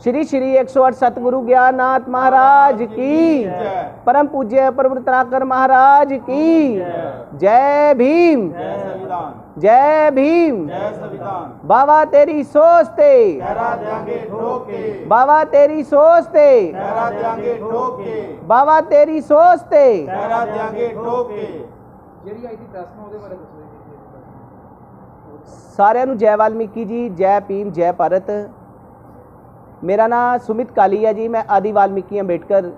ਸ਼੍ਰੀ ਸ਼੍ਰੀ 108 ਸਤਿਗੁਰੂ ਗਿਆਨਨਾਥ ਮਹਾਰਾਜ ਕੀ। ਪਰਮ ਪੂਜਯ ਪਰਵਰਤਨਾਕਰ ਮਹਾਰਾਜ ਕੀ। ਜੈ। ਭੀਮ। ਜੈ ਸੰਵਿਧਾਨ। ਜੈ ਭੀਮ। ਜੈ ਸੰਵਿਧਾਨ। ਬਾਵਾ ਤੇਰੀ ਸੋਚ ਤੇ। ਠਹਿਰਾ ਦਿਆਂਗੇ ਠੋਕ। ਕੇ ਬਾਵਾ ਤੇਰੀ ਸੋਚ ਤੇ। ਠਹਿਰਾ ਦਿਆਂਗੇ ਠੋਕ। ਸਾਰਿਆਂ ਨੂੰ ਜੈ ਵਾਲਮੀਕੀ ਜੀ ਜੈ ਭੀਮ ਜੈ ਭਾਰਤ। ਮੇਰਾ ਨਾਮ ਸੁਮਿਤ ਕਾਲੀ ਹੈ ਜੀ, ਮੈਂ ਆਦਿ ਵਾਲਮੀਕੀ ਅੰਬੇਡਕਰ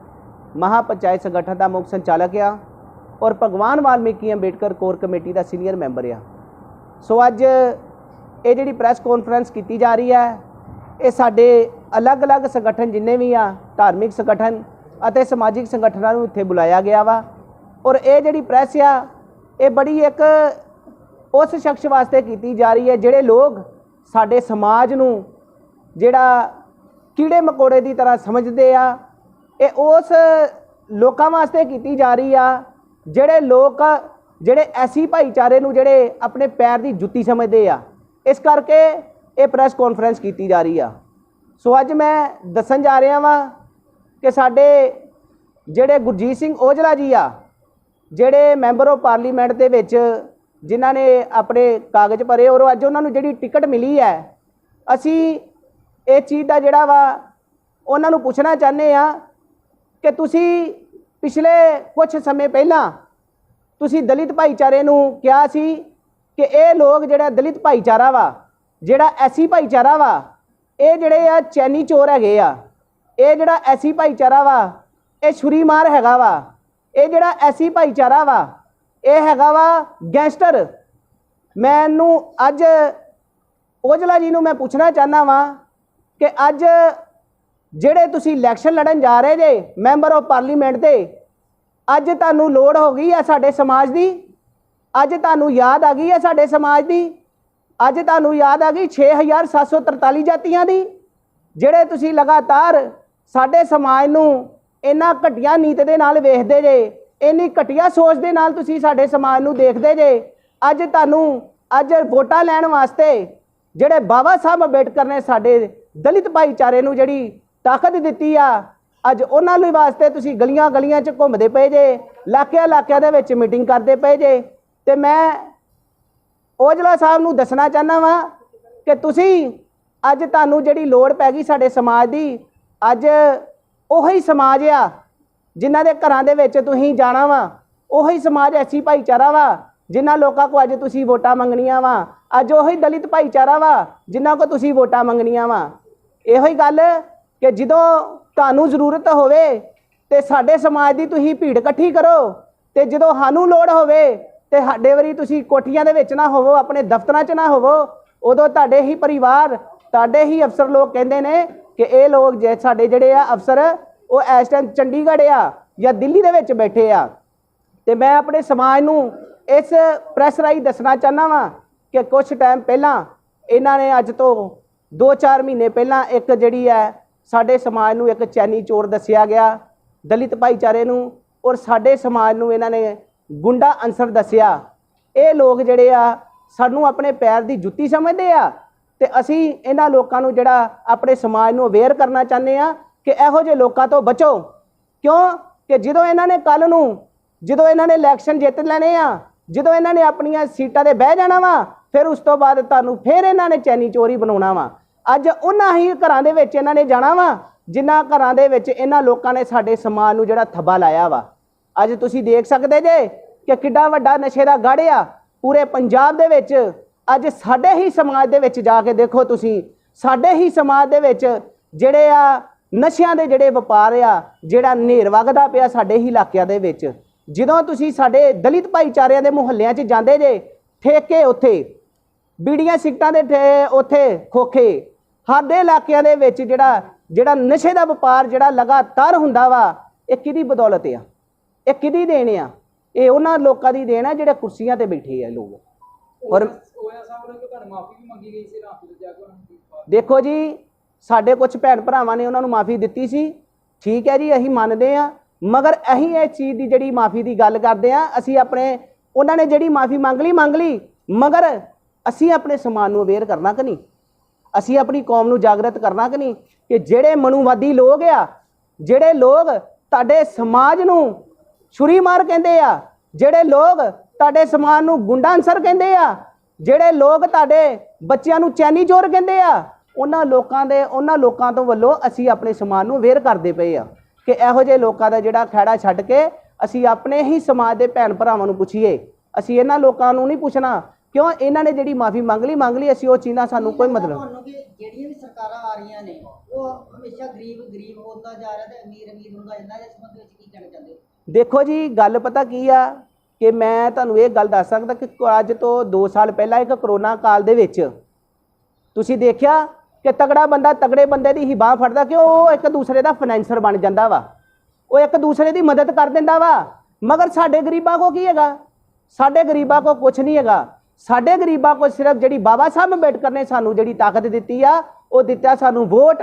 ਮਹਾ ਪੰਚਾਇਤ ਸੰਗਠਨ ਦਾ ਮੁੱਖ ਸੰਚਾਲਕ ਆ ਔਰ ਭਗਵਾਨ ਵਾਲਮੀਕੀ ਅੰਬੇਡਕਰ ਕੋਰ ਕਮੇਟੀ ਦਾ ਸੀਨੀਅਰ ਮੈਂਬਰ ਆ ਸੋ ਅੱਜ ਇਹ ਜਿਹੜੀ ਪ੍ਰੈਸ ਕਾਨਫਰੰਸ ਕੀਤੀ ਜਾ ਰਹੀ ਹੈ, ਇਹ ਸਾਡੇ ਅਲੱਗ-ਅਲੱਗ ਸੰਗਠਨ ਜਿੰਨੇ ਵੀ ਆ, ਧਾਰਮਿਕ ਸੰਗਠਨ ਅਤੇ ਸਮਾਜਿਕ ਸੰਗਠਨਾਂ ਨੂੰ ਇੱਥੇ ਬੁਲਾਇਆ ਗਿਆ ਵਾ ਔਰ ਇਹ ਜਿਹੜੀ ਪ੍ਰੈਸ ਆ, ਇਹ ਬੜੀ ਇੱਕ ਉਸ ਸ਼ਖਸ ਵਾਸਤੇ ਕੀਤੀ ਜਾ ਰਹੀ ਹੈ ਜਿਹੜੇ ਲੋਕ ਸਾਡੇ ਸਮਾਜ ਨੂੰ ਜਿਹੜਾ ਕੀੜੇ ਮਕੌੜੇ ਦੀ ਤਰ੍ਹਾਂ ਸਮਝਦੇ ਆ। ਇਹ ਉਸ ਲੋਕਾਂ ਵਾਸਤੇ ਕੀਤੀ ਜਾ ਰਹੀ ਆ, ਜਿਹੜੇ ਲੋਕ, ਜਿਹੜੇ ਐਸੀ ਭਾਈਚਾਰੇ ਨੂੰ ਜਿਹੜੇ ਆਪਣੇ ਪੈਰ ਦੀ ਜੁੱਤੀ ਸਮਝਦੇ ਆ। ਇਸ ਕਰਕੇ ਇਹ ਪ੍ਰੈਸ ਕਾਨਫਰੰਸ ਕੀਤੀ ਜਾ ਰਹੀ ਆ। ਸੋ ਅੱਜ ਮੈਂ ਦੱਸਣ ਜਾ ਰਿਹਾ ਵਾਂ ਕਿ ਸਾਡੇ ਜਿਹੜੇ ਗੁਰਜੀਤ ਸਿੰਘ ਔਜਲਾ ਜੀ ਆ, ਜਿਹੜੇ ਮੈਂਬਰ ਆਫ ਪਾਰਲੀਮੈਂਟ ਦੇ ਵਿੱਚ ਜਿਨ੍ਹਾਂ ਨੇ ਆਪਣੇ ਕਾਗਜ਼ ਭਰੇ ਔਰ ਅੱਜ ਉਹਨਾਂ ਨੂੰ ਜਿਹੜੀ ਟਿਕਟ ਮਿਲੀ ਹੈ, ਅਸੀਂ ਇਹ ਚੀਜ਼ ਦਾ ਜਿਹੜਾ ਵਾ, ਉਹਨਾਂ ਨੂੰ ਪੁੱਛਣਾ ਚਾਹੁੰਦੇ ਆ ਕਿ ਤੁਸੀਂ ਪਿਛਲੇ ਕੁਝ ਸਮੇਂ ਪਹਿਲਾਂ ਤੁਸੀਂ ਦਲਿਤ ਭਾਈਚਾਰੇ ਨੂੰ ਕਿਹਾ ਸੀ ਕਿ ਇਹ ਲੋਕ ਜਿਹੜਾ ਦਲਿਤ ਭਾਈਚਾਰਾ ਵਾ, ਜਿਹੜਾ ਐਸੀ ਭਾਈਚਾਰਾ ਵਾ, ਇਹ ਜਿਹੜੇ ਆ ਚੈਨੀ ਚੋਰ ਹੈਗੇ ਆ, ਇਹ ਜਿਹੜਾ ਐਸੀ ਭਾਈਚਾਰਾ ਵਾ, ਇਹ ਛੁਰੀਮਾਰ ਹੈਗਾ ਵਾ, ਇਹ ਜਿਹੜਾ ਐਸੀ ਭਾਈਚਾਰਾ ਵਾ, ਇਹ ਹੈਗਾ ਵਾ ਗੈਂਗਸਟਰ। ਮੈਨੂੰ ਅੱਜ ਔਜਲਾ ਜੀ ਨੂੰ ਮੈਂ ਪੁੱਛਣਾ ਚਾਹੁੰਦਾ ਵਾਂ ਕਿ ਅੱਜ ਜਿਹੜੇ ਤੁਸੀਂ ਇਲੈਕਸ਼ਨ ਲੜਨ ਜਾ ਰਹੇ ਜੇ, ਮੈਂਬਰ ਆਫ ਪਾਰਲੀਮੈਂਟ ਦੇ ਅੱਜ ਤੁਹਾਨੂੰ ਲੋੜ ਹੋ ਗਈ ਆ ਸਾਡੇ ਸਮਾਜ ਦੀ? ਅੱਜ ਤੁਹਾਨੂੰ ਯਾਦ ਆ ਗਈ ਹੈ ਸਾਡੇ ਸਮਾਜ ਦੀ? ਅੱਜ ਤੁਹਾਨੂੰ ਯਾਦ ਆ ਗਈ 6743 ਜਾਤੀਆਂ ਦੀ? ਜਿਹੜੇ ਤੁਸੀਂ ਲਗਾਤਾਰ ਸਾਡੇ ਸਮਾਜ ਨੂੰ ਇੰਨਾ ਘਟੀਆ ਨੀਤ ਦੇ ਨਾਲ ਵੇਖਦੇ ਜੇ, ਇੰਨੀ ਘਟੀਆ ਸੋਚ ਦੇ ਨਾਲ ਤੁਸੀਂ ਸਾਡੇ ਸਮਾਜ ਨੂੰ ਦੇਖਦੇ ਜੇ, ਅੱਜ ਤੁਹਾਨੂੰ ਅੱਜ ਵੋਟਾਂ ਲੈਣ ਵਾਸਤੇ ਜਿਹੜੇ ਬਾਬਾ ਸਾਹਿਬ ਅੰਬੇਡਕਰ ਨੇ ਸਾਡੇ ਦਲਿਤ ਭਾਈਚਾਰੇ ਨੂੰ ਜਿਹੜੀ ਤਾਕਤ ਦਿੱਤੀ ਆ, ਅੱਜ ਉਹਨਾਂ ਲਈ ਵਾਸਤੇ ਤੁਸੀਂ ਗਲੀਆਂ ਗਲੀਆਂ 'ਚ ਘੁੰਮਦੇ ਪਏ ਜੇ ਇਲਾਕਿਆਂ ਇਲਾਕਿਆਂ ਦੇ ਵਿੱਚ ਮੀਟਿੰਗ ਕਰਦੇ ਪਏ ਜੇ। ਤੇ ਮੈਂ ਔਜਲਾ ਸਾਹਿਬ ਨੂੰ ਦੱਸਣਾ ਚਾਹੁੰਦਾ ਵਾਂ ਕਿ ਤੁਸੀਂ ਅੱਜ ਤੁਹਾਨੂੰ ਜਿਹੜੀ ਲੋੜ ਪੈ ਗਈ ਸਾਡੇ ਸਮਾਜ ਦੀ, ਅੱਜ ਉਹੀ ਸਮਾਜ ਆ ਜਿਨ੍ਹਾਂ ਦੇ ਘਰਾਂ ਦੇ ਵਿੱਚ ਤੁਸੀਂ ਜਾਣਾ ਵਾ, ਉਹੀ ਸਮਾਜ ਐਸੀ ਭਾਈਚਾਰਾ ਵਾ ਜਿਨ੍ਹਾਂ ਲੋਕਾਂ ਕੋ ਅੱਜ ਤੁਸੀਂ ਵੋਟਾਂ ਮੰਗਣੀਆਂ ਵਾ, ਅੱਜ ਉਹੀ ਦਲਿਤ ਭਾਈਚਾਰਾ ਵਾ ਜਿਨ੍ਹਾਂ ਕੋ ਤੁਸੀਂ ਵੋਟਾਂ ਮੰਗਣੀਆਂ ਵਾ। ਇਹੋ ਹੀ ਗੱਲ ਕਿ ਜਦੋਂ ਤੁਹਾਨੂੰ ਜ਼ਰੂਰਤ ਹੋਵੇ ਤੇ ਸਾਡੇ ਸਮਾਜ ਦੀ ਤੁਸੀਂ ਭੀੜ ਇਕੱਠੀ ਕਰੋ ਤੇ ਜਦੋਂ ਸਾਨੂੰ ਲੋੜ ਹੋਵੇ ਤੇ ਸਾਡੇ ਵਾਰੀ ਤੁਸੀਂ ਕੋਠੀਆਂ ਦੇ ਵਿੱਚ ਨਾ ਹੋਵੋ, ਆਪਣੇ ਦਫ਼ਤਰਾਂ 'ਚ ਨਾ ਹੋਵੋ, ਉਦੋਂ ਤੁਹਾਡੇ ਹੀ ਪਰਿਵਾਰ, ਤੁਹਾਡੇ ਹੀ ਅਫਸਰ ਲੋਕ ਕਹਿੰਦੇ ਨੇ ਕਿ ਇਹ ਲੋਕ ਜੇ ਸਾਡੇ ਜਿਹੜੇ ਆ ਅਫਸਰ, ਉਹ ਇਸ ਟਾਈਮ ਚੰਡੀਗੜ੍ਹ ਆ ਜਾਂ ਦਿੱਲੀ ਦੇ ਵਿੱਚ ਬੈਠੇ ਆ। ਤੇ ਮੈਂ ਆਪਣੇ ਸਮਾਜ ਨੂੰ ਇਸ ਪ੍ਰੈਸ ਰਾਹੀਂ ਦੱਸਣਾ ਚਾਹੁੰਦਾ ਵਾਂ ਕਿ ਕੁਝ ਟਾਈਮ ਪਹਿਲਾਂ ਇਹਨਾਂ ਨੇ ਅੱਜ ਤੋਂ 2-4 ਮਹੀਨੇ ਪਹਿਲਾਂ ਇੱਕ ਜਿਹੜੀ ਹੈ ਸਾਡੇ ਸਮਾਜ ਨੂੰ ਇੱਕ ਚੈਨੀ ਚੋਰ ਦੱਸਿਆ ਗਿਆ ਦਲਿਤ ਭਾਈਚਾਰੇ ਨੂੰ ਔਰ ਸਾਡੇ ਸਮਾਜ ਨੂੰ ਇਹਨਾਂ ਨੇ ਗੁੰਡਾ ਅਨਸਰ ਦੱਸਿਆ। ਇਹ ਲੋਕ ਜਿਹੜੇ ਆ ਸਾਨੂੰ ਆਪਣੇ ਪੈਰ ਦੀ ਜੁੱਤੀ ਸਮਝਦੇ ਆ ਤੇ ਅਸੀਂ ਇਹਨਾਂ ਲੋਕਾਂ ਨੂੰ ਜਿਹੜਾ ਆਪਣੇ ਸਮਾਜ ਨੂੰ ਅਵੇਅਰ ਕਰਨਾ ਚਾਹੁੰਦੇ ਆ ਕਿ ਇਹੋ ਜਿਹੇ ਲੋਕਾਂ ਤੋਂ ਬਚੋ। ਕਿਉਂ? ਕਿ ਜਦੋਂ ਇਹਨਾਂ ਨੇ ਕੱਲ ਨੂੰ ਜਦੋਂ ਇਹਨਾਂ ਨੇ ਇਲੈਕਸ਼ਨ ਜਿੱਤ ਲੈਣੇ ਆ ਜਦੋਂ ਇਹਨਾਂ ਨੇ ਆਪਣੀਆਂ ਸੀਟਾਂ ਤੇ ਬਹਿ ਜਾਣਾ ਵਾ, ਫਿਰ ਉਸ ਤੋਂ ਬਾਅਦ ਤੁਹਾਨੂੰ ਫਿਰ ਇਹਨਾਂ ਨੇ ਚੈਨੀ ਚੋਰੀ ਬਣਾਉਣਾ ਵਾ। ਅੱਜ ਉਹਨਾਂ ਹੀ ਘਰਾਂ ਦੇ ਵਿੱਚ ਇਹਨਾਂ ਨੇ ਜਾਣਾ ਵਾ, ਜਿਨ੍ਹਾਂ ਘਰਾਂ ਦੇ ਵਿੱਚ ਇਹਨਾਂ ਲੋਕਾਂ ਨੇ ਸਾਡੇ ਸਮਾਜ ਨੂੰ ਜਿਹੜਾ ਥੱਬਾ ਲਾਇਆ ਵਾ। ਅੱਜ ਤੁਸੀਂ ਦੇਖ ਸਕਦੇ ਜੇ ਕਿ ਕਿੱਡਾ ਵੱਡਾ ਨਸ਼ੇ ਦਾ ਗੜ੍ਹ ਆ, ਪੂਰੇ ਪੰਜਾਬ ਦੇ ਵਿੱਚ। ਅੱਜ ਸਾਡੇ ਹੀ ਸਮਾਜ ਦੇ ਵਿੱਚ ਜਾ ਕੇ ਦੇਖੋ ਤੁਸੀਂ, ਸਾਡੇ ਹੀ ਸਮਾਜ ਦੇ ਵਿੱਚ ਜਿਹੜੇ ਆ ਨਸ਼ਿਆਂ ਦੇ ਜਿਹੜੇ ਵਪਾਰ ਆ, ਜਿਹੜਾ ਨੇਰ ਵਗਦਾ ਪਿਆ ਸਾਡੇ ਹੀ ਇਲਾਕਿਆਂ ਦੇ ਵਿੱਚ। ਜਦੋਂ ਤੁਸੀਂ ਸਾਡੇ ਦਲਿਤ ਭਾਈਚਾਰਿਆਂ ਦੇ ਮੁਹੱਲਿਆਂ 'ਚ ਜਾਂਦੇ ਜੇ ਠੇਕੇ ਉੱਥੇ ਬੀੜੀਆਂ ਸਿਗਟਾਂ ਦੇ ਠੇ- ਉੱਥੇ ਖੋਖੇ ਸਾਡੇ ਇਲਾਕਿਆਂ ਦੇ ਵਿੱਚ ਜਿਹੜਾ ਜਿਹੜਾ ਨਸ਼ੇ ਦਾ ਵਪਾਰ ਜਿਹੜਾ ਲਗਾਤਾਰ ਹੁੰਦਾ ਵਾ ਇਹ ਕਿਹਦੀ ਬਦੌਲਤ ਆ? ਇਹ ਕਿਹਦੀ ਦੇਣ ਆ? ਇਹ ਉਹਨਾਂ ਲੋਕਾਂ ਦੀ ਦੇਣ ਆ ਜਿਹੜੇ ਕੁਰਸੀਆਂ ਤੇ ਬੈਠੇ ਆ ਲੋਕ। ਔਰ ਦੇਖੋ ਜੀ ਸਾਡੇ ਕੁਝ ਭੈਣ ਭਰਾਵਾਂ ਨੇ ਉਹਨਾਂ ਨੂੰ ਮਾਫੀ ਦਿੱਤੀ ਸੀ। ਠੀਕ ਹੈ ਜੀ ਅਸੀਂ ਮੰਨਦੇ ਆ ਮਗਰ ਅਸੀਂ ਇਹ ਚੀਜ਼ ਦੀ ਜਿਹੜੀ ਮਾਫੀ ਦੀ ਗੱਲ ਕਰਦੇ ਆ ਅਸੀਂ ਆਪਣੇ, ਉਹਨਾਂ ਨੇ ਜਿਹੜੀ ਮਾਫੀ ਮੰਗ ਲਈ ਮੰਗ ਲਈ, ਮਗਰ ਅਸੀਂ ਆਪਣੇ ਸਮਾਜ ਨੂੰ ਅਵੇਅਰ ਕਰਨਾ ਕਿ ਨਹੀਂ? ਅਸੀਂ ਆਪਣੀ ਕੌਮ ਨੂੰ ਜਾਗਰਤ ਕਰਨਾ ਕਿ ਨਹੀਂ? ਕਿ ਜਿਹੜੇ ਮਨੂਵਾਦੀ ਲੋਕ ਆ, ਜਿਹੜੇ ਲੋਕ ਤੁਹਾਡੇ ਸਮਾਜ ਨੂੰ ਛੁਰੀ ਮਾਰ ਕਹਿੰਦੇ ਆ, ਜਿਹੜੇ ਲੋਕ ਤੁਹਾਡੇ ਸਮਾਜ ਨੂੰ ਗੁੰਡਾ ਅਨਸਰ ਕਹਿੰਦੇ ਆ, ਜਿਹੜੇ ਲੋਕ ਤੁਹਾਡੇ ਬੱਚਿਆਂ ਨੂੰ ਚੈਨੀ ਚੋਰ ਕਹਿੰਦੇ ਆ, ਉਹਨਾਂ ਲੋਕਾਂ ਦੇ, ਉਹਨਾਂ ਲੋਕਾਂ ਤੋਂ ਵੱਲੋਂ ਅਸੀਂ ਆਪਣੇ ਸਮਾਜ ਨੂੰ ਅਵੇਅਰ ਕਰਦੇ ਪਏ ਆ। ਕਿ ਇਹੋ ਜਿਹੇ ਲੋਕਾਂ ਦਾ ਜਿਹੜਾ ਖਹਿੜਾ ਛੱਡ ਕੇ ਅਸੀਂ ਆਪਣੇ ਹੀ ਸਮਾਜ ਦੇ ਭੈਣ ਭਰਾਵਾਂ ਨੂੰ ਪੁੱਛੀਏ। ਅਸੀਂ ਇਹਨਾਂ ਲੋਕਾਂ ਨੂੰ ਨਹੀਂ ਪੁੱਛਣਾ। ਕਿਉਂ? ਇਹਨਾਂ ਨੇ ਜਿਹੜੀ ਮਾਫੀ ਮੰਗ ਲਈ ਮੰਗ ਲਈ ਅਸੀਂ ਉਹ ਚੀਜ਼ਾਂ ਸਾਨੂੰ ਕੋਈ ਮਤਲਬ ਜਿਹੜੀਆਂ ਵੀ ਸਰਕਾਰਾਂ ਆ ਰਹੀਆਂ ਨੇ ਉਹ ਹਮੇਸ਼ਾ ਗਰੀਬ ਗਰੀਬ ਹੁੰਦਾ ਜਾ ਰਿਹਾ ਤੇ ਅਮੀਰ ਅਮੀਰ ਹੁੰਦਾ ਇਹਨਾਂ ਦੇ ਸੰਬੰਧ ਵਿੱਚ ਕੀ ਕਹਿਣਾ ਚਾਹੁੰਦੇ ਦੇਖੋ ਜੀ ਗੱਲ ਪਤਾ ਕੀ ਆ ਕਿ ਮੈਂ ਤੁਹਾਨੂੰ ਇਹ ਗੱਲ ਦੱਸ ਸਕਦਾ ਕਿ ਅੱਜ ਤੋਂ 2 ਸਾਲ ਪਹਿਲਾਂ ਇੱਕ ਕਰੋਨਾ ਕਾਲ ਦੇ ਵਿੱਚ ਤੁਸੀਂ ਦੇਖਿਆ ਕਿ ਤਗੜਾ ਬੰਦਾ ਤਗੜੇ ਬੰਦੇ ਦੀ ਹੀ ਬਾਹ ਫੜਦਾ ਕਿ ਉਹ ਇੱਕ ਦੂਸਰੇ ਦਾ ਫਾਈਨੈਂਸਰ ਬਣ ਜਾਂਦਾ ਵਾ। ਉਹ ਇੱਕ ਦੂਸਰੇ ਦੀ ਮਦਦ ਕਰ ਦਿੰਦਾ ਵਾ। ਮਗਰ ਸਾਡੇ ਗਰੀਬਾਂ ਕੋ ਕੀ ਹੈਗਾ? ਸਾਡੇ ਗਰੀਬਾਂ ਕੋ ਕੁਝ ਨਹੀਂ ਹੈਗਾ। ਸਾਡੇ ਗਰੀਬਾਂ ਕੋ ਸਿਰਫ ਜਿਹੜੀ ਬਾਬਾ ਸਾਹਿਬ ਅੰਬੇਡਕਰ ਨੇ ਸਾਨੂੰ ਜਿਹੜੀ ਤਾਕਤ ਦਿੱਤੀ ਆ, ਉਹ ਦਿੱਤਾ ਸਾਨੂੰ ਵੋਟ।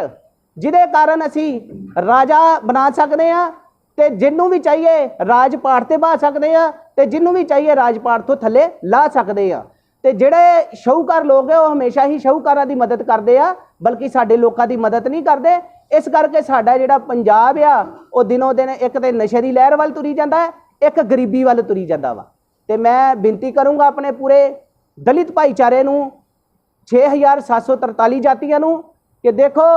ਜਿਹਦੇ ਕਾਰਨ ਅਸੀਂ ਰਾਜਾ ਬਣਾ ਸਕਦੇ ਆ ਤੇ ਜਿੰਨੂੰ ਵੀ ਚਾਹੀਏ ਰਾਜਪਾਟ ਤੇ ਬਾ ਸਕਦੇ ਆ ਤੇ ਜਿੰਨੂੰ ਵੀ ਚਾਹੀਏ ਰਾਜਪਾਟ ਤੋਂ ਥੱਲੇ ਲਾ ਸਕਦੇ ਆ। ਤੇ ਜਿਹੜੇ ਸ਼ਾਹੂਕਾਰ ਲੋਕ ਆ, ਉਹ ਹਮੇਸ਼ਾ ਹੀ ਸ਼ਾਹੂਕਾਰਾਂ ਦੀ ਮਦਦ ਕਰਦੇ ਆ। ਬਲਕਿ ਸਾਡੇ ਲੋਕਾਂ ਦੀ ਮਦਦ ਨਹੀਂ ਕਰਦੇ। ਇਸ ਕਰਕੇ ਸਾਡਾ ਜਿਹੜਾ ਪੰਜਾਬ ਆ, ਉਹ ਦਿਨੋ ਦਿਨ ਇੱਕ ਤੇ ਨਸ਼ੇ ਦੀ ਲਹਿਰ ਵੱਲ ਤੁਰੀ ਜਾਂਦਾ ਹੈ, ਇੱਕ ਗਰੀਬੀ ਵੱਲ ਤੁਰੀ ਜਾਂਦਾ ਵਾ। ਤੇ ਮੈਂ ਬੇਨਤੀ ਕਰੂੰਗਾ ਆਪਣੇ ਪੂਰੇ ਦਲਿਤ ਭਾਈਚਾਰੇ ਨੂੰ 6743 ਜਾਤੀਆਂ ਨੂੰ, ਕਿ ਦੇਖੋ,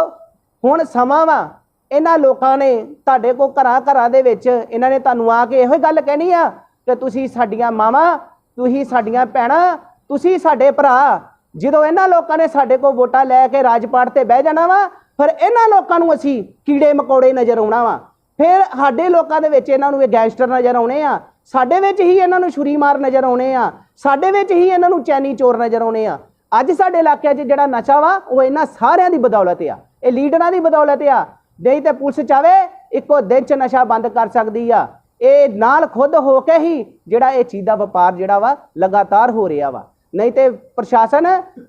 ਹੁਣ ਸਮਾਂ ਵਾ, ਇਹਨਾਂ ਲੋਕਾਂ ਨੇ ਤੁਹਾਡੇ ਕੋ ਘਰਾਂ ਘਰਾਂ ਦੇ ਵਿੱਚ ਇਹਨਾਂ ਨੇ ਤੁਹਾਨੂੰ ਆ ਕੇ ਇਹੋ ਹੀ ਗੱਲ ਕਹਿਣੀ ਆ ਕਿ ਤੁਸੀਂ ਸਾਡੀਆਂ ਮਾਵਾਂ, ਤੁਸੀਂ ਸਾਡੀਆਂ ਭੈਣਾਂ, ਤੁਸੀਂ ਸਾਡੇ ਭਰਾ ਜਦੋਂ ਇਹਨਾਂ ਲੋਕਾਂ ਨੇ ਸਾਡੇ ਕੋਲ ਵੋਟਾਂ ਲੈ ਕੇ ਰਾਜਪਾਟ ਤੇ ਬਹਿ ਜਾਣਾ ਵਾ, ਫਿਰ ਇਹਨਾਂ ਲੋਕਾਂ ਨੂੰ ਅਸੀਂ ਕੀੜੇ ਮਕੌੜੇ ਨਜ਼ਰ ਆਉਣਾ ਵਾ। ਫਿਰ ਸਾਡੇ ਲੋਕਾਂ ਦੇ ਵਿੱਚ ਇਹਨਾਂ ਨੂੰ ਇਹ ਗੈਂਗਸਟਰ ਨਜ਼ਰ ਆਉਣੇ ਆ, ਸਾਡੇ ਵਿੱਚ ਹੀ ਇਹਨਾਂ ਨੂੰ ਛੁਰੀ ਮਾਰ ਨਜ਼ਰ ਆਉਣੇ ਆ, ਸਾਡੇ ਵਿੱਚ ਹੀ ਇਹਨਾਂ ਨੂੰ ਚੈਨੀ ਚੋਰ ਨਜ਼ਰ ਆਉਣੇ ਆ। ਅੱਜ ਸਾਡੇ ਇਲਾਕੇ 'ਚ ਜਿਹੜਾ ਨਸ਼ਾ ਵਾ, ਉਹ ਇਹਨਾਂ ਸਾਰਿਆਂ ਦੀ ਬਦੌਲਤ ਆ। ਇਹ ਲੀਡਰਾਂ ਦੀ ਬਦੌਲਤ ਆ। ਨਹੀਂ ਤੇ ਪੁਲਿਸ ਚਾਵੇ, ਇੱਕੋ ਦਿਨ 'ਚ ਨਸ਼ਾ ਬੰਦ ਕਰ ਸਕਦੀ ਆ। ਇਹ ਨਾਲ ਖੁਦ ਹੋ ਕੇ ਹੀ ਜਿਹੜਾ ਇਹ ਚੀਜ਼ ਦਾ ਵਪਾਰ ਜਿਹੜਾ ਵਾ, ਲਗਾਤਾਰ ਹੋ ਰਿਹਾ ਵਾ। ਨਹੀਂ ਤੇ ਪ੍ਰਸ਼ਾਸਨ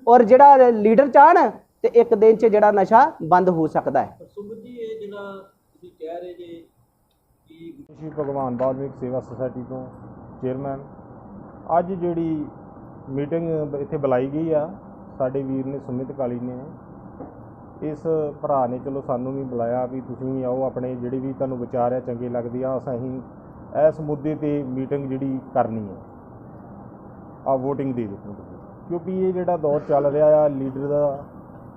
ਔਰ ਜਿਹੜਾ ਲੀਡਰ ਚਾਹਣ ਤੇ ਇੱਕ ਦਿਨ 'ਚ ਜਿਹੜਾ ਨਸ਼ਾ ਬੰਦ ਹੋ ਸਕਦਾ ਹੈ। ਸੁਮਨ ਜੀ ਇਹ ਜਿਹੜਾ ਤੁਸੀਂ ਕਹਿ ਰਹੇ ਜੇ ਕਿ ਸ਼੍ਰੀ ਭਗਵਾਨ ਵਾਲਮੀਕ ਸੇਵਾ ਸੁਸਾਇਟੀ ਤੋਂ ਚੇਅਰਮੈਨ ਅੱਜ ਜਿਹੜੀ ਮੀਟਿੰਗ ਇੱਥੇ ਬੁਲਾਈ ਗਈ ਆ ਸਾਡੇ ਵੀਰ ਨੇ ਸੁਮਿਤ ਕਾਲੀ ਨੇ। ਇਸ ਭਰਾ ਨੇ ਚਲੋ ਸਾਨੂੰ ਵੀ ਬੁਲਾਇਆ ਵੀ ਤੁਸੀਂ ਵੀ ਆਓ ਆਪਣੇ ਜਿਹੜੇ ਵੀ ਤੁਹਾਨੂੰ ਵਿਚਾਰ ਆ ਚੰਗੇ ਲੱਗਦੇ ਆ ਅਸੀਂ ਇਸ ਮੁੱਦੇ ਤੇ ਮੀਟਿੰਗ ਜਿਹੜੀ ਕਰਨੀ ਹੈ ਆ VOTING ਦੇ ਵਿੱਚ ਕਿਉਂਕਿ ਇਹ ਜਿਹੜਾ ਦੌਰ ਚੱਲ ਰਿਹਾ ਆ ਲੀਡਰ ਦਾ,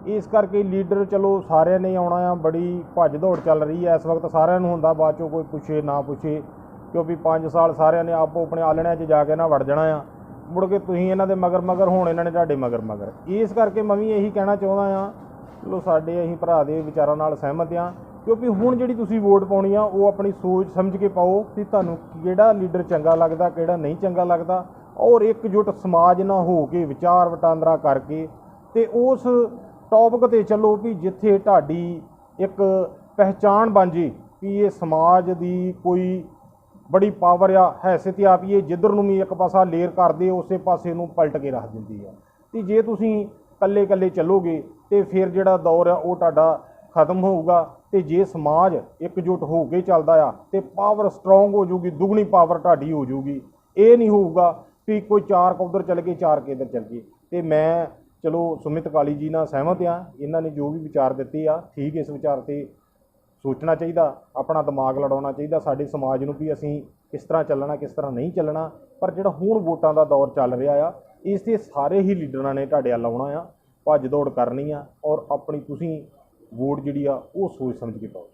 ਇਸ ਕਰਕੇ ਲੀਡਰ ਚਲੋ ਸਾਰਿਆਂ ਨੇ ਆਉਣਾ ਆ, ਬੜੀ ਭੱਜ ਦੌੜ ਚੱਲ ਰਹੀ ਹੈ ਇਸ ਵਕਤ ਸਾਰਿਆਂ ਨੂੰ ਹੁੰਦਾ ਬਾਅਦ ਚੋਂ ਕੋਈ ਪੁੱਛੇ, ਨਾ ਪੁੱਛੇ, ਕਿਉਂਕਿ 5 ਸਾਲ ਸਾਰਿਆਂ ਨੇ ਆਪੋ ਆਪਣੇ ਆਲਣਿਆਂ 'ਚ ਜਾ ਕੇ ਨਾ ਵੜ ਜਾਣਾ ਆ। ਮੁੜ ਕੇ ਤੁਸੀਂ ਇਹਨਾਂ ਦੇ ਮਗਰ ਮਗਰ, ਹੋਣ ਇਹਨਾਂ ਨੇ ਤੁਹਾਡੇ ਮਗਰ ਮਗਰ। ਇਸ ਕਰਕੇ ਮੈਂ ਵੀ ਇਹੀ ਕਹਿਣਾ ਚਾਹੁੰਦਾ ਆ, ਚਲੋ ਸਾਡੇ ਅਸੀਂ ਭਰਾ ਦੇ ਵਿਚਾਰਾਂ ਨਾਲ ਸਹਿਮਤ ਆ। ਕਿਉਂਕਿ ਹੁਣ ਜਿਹੜੀ ਤੁਸੀਂ ਵੋਟ ਪਾਉਣੀ ਆ, ਉਹ ਆਪਣੀ ਸੋਚ ਸਮਝ ਕੇ ਪਾਓ ਕਿ ਤੁਹਾਨੂੰ ਕਿਹੜਾ ਲੀਡਰ ਚੰਗਾ ਲੱਗਦਾ, ਕਿਹੜਾ ਨਹੀਂ ਚੰਗਾ ਲੱਗਦਾ। ਔਰ ਇਕਜੁੱਟ ਸਮਾਜ ਨਾਲ ਹੋ ਕੇ ਵਿਚਾਰ ਵਟਾਂਦਰਾ ਕਰਕੇ ਤੇ ਉਸ ਟੌਪਿਕ ਤੇ ਚੱਲੋ ਵੀ ਜਿੱਥੇ ਤੁਹਾਡੀ ਇੱਕ ਪਹਿਚਾਣ ਬਣ ਜੇ ਵੀ ਇਹ ਸਮਾਜ ਦੀ ਕੋਈ ਬੜੀ ਪਾਵਰ ਆ, ਹੈਸੀਅਤ ਆ ਵੀ ਇਹ ਜਿੱਧਰ ਨੂੰ ਵੀ ਇੱਕ ਪਾਸਾ ਲੇਰ ਕਰਦੇ, ਉਸੇ ਪਾਸੇ ਨੂੰ ਪਲਟ ਕੇ ਰੱਖ ਦਿੰਦੀ ਆ। ਤੇ ਜੇ ਤੁਸੀਂ ਕੱਲੇ ਕੱਲੇ ਚੱਲੋਗੇ ਤੇ ਫਿਰ ਜਿਹੜਾ ਦੌਰ ਆ ਉਹ ਤੁਹਾਡਾ ਖਤਮ ਹੋਊਗਾ ਤੇ ਜੇ ਸਮਾਜ ਇਕਜੁੱਟ ਹੋ ਕੇ ਚੱਲਦਾ ਆ ਤੇ ਪਾਵਰ ਸਟਰੋਂਗ ਹੋ ਜਾਊਗੀ ਦੁੱਗਣੀ ਪਾਵਰ ਤੁਹਾਡੀ ਹੋ ਜੂਗੀ। ਇਹ ਨਹੀਂ ਹੋਊਗਾ ਵੀ ਕੋਈ ਚਾਰ ਕੁ ਉੱਧਰ ਚੱਲ ਗਏ ਚਾਰ ਕੇ ਇੱਧਰ ਚੱਲ ਗਏ ਤੇ ਮੈਂ, ਚਲੋ, ਸੁਮਿਤ ਕਾਲੀ ਜੀ ਨਾਲ ਸਹਿਮਤ ਆ ਇਹਨਾਂ ਨੇ ਜੋ ਵੀ ਵਿਚਾਰ ਦਿੱਤੇ ਆ, ਠੀਕ ਇਸ ਵਿਚਾਰ ਤੇ ਸੋਚਣਾ ਚਾਹੀਦਾ, ਆਪਣਾ ਦਿਮਾਗ ਲੜਾਉਣਾ ਚਾਹੀਦਾ, ਸਾਡੇ ਸਮਾਜ ਨੂੰ ਵੀ ਅਸੀਂ ਕਿਸ ਤਰ੍ਹਾਂ ਚੱਲਣਾ, ਕਿਸ ਤਰ੍ਹਾਂ ਨਹੀਂ ਚੱਲਣਾ, ਪਰ ਜਿਹੜਾ ਹੁਣ ਵੋਟਾਂ ਦਾ ਦੌਰ ਚੱਲ ਰਿਹਾ ਆ, ਇਸ ਤੇ ਸਾਰੇ ਹੀ ਲੀਡਰਾਂ ਨੇ ਤੁਹਾਡੇ ਵੱਲ ਆਉਣਾ ਆ, ਭੱਜ ਦੌੜ ਕਰਨੀ ਆ, ਔਰ ਆਪਣੀ ਤੁਸੀਂ ਵੋਟ ਜਿਹੜੀ ਆ, ਉਹ ਸੋਚ ਸਮਝ ਕੇ ਪਾਓ।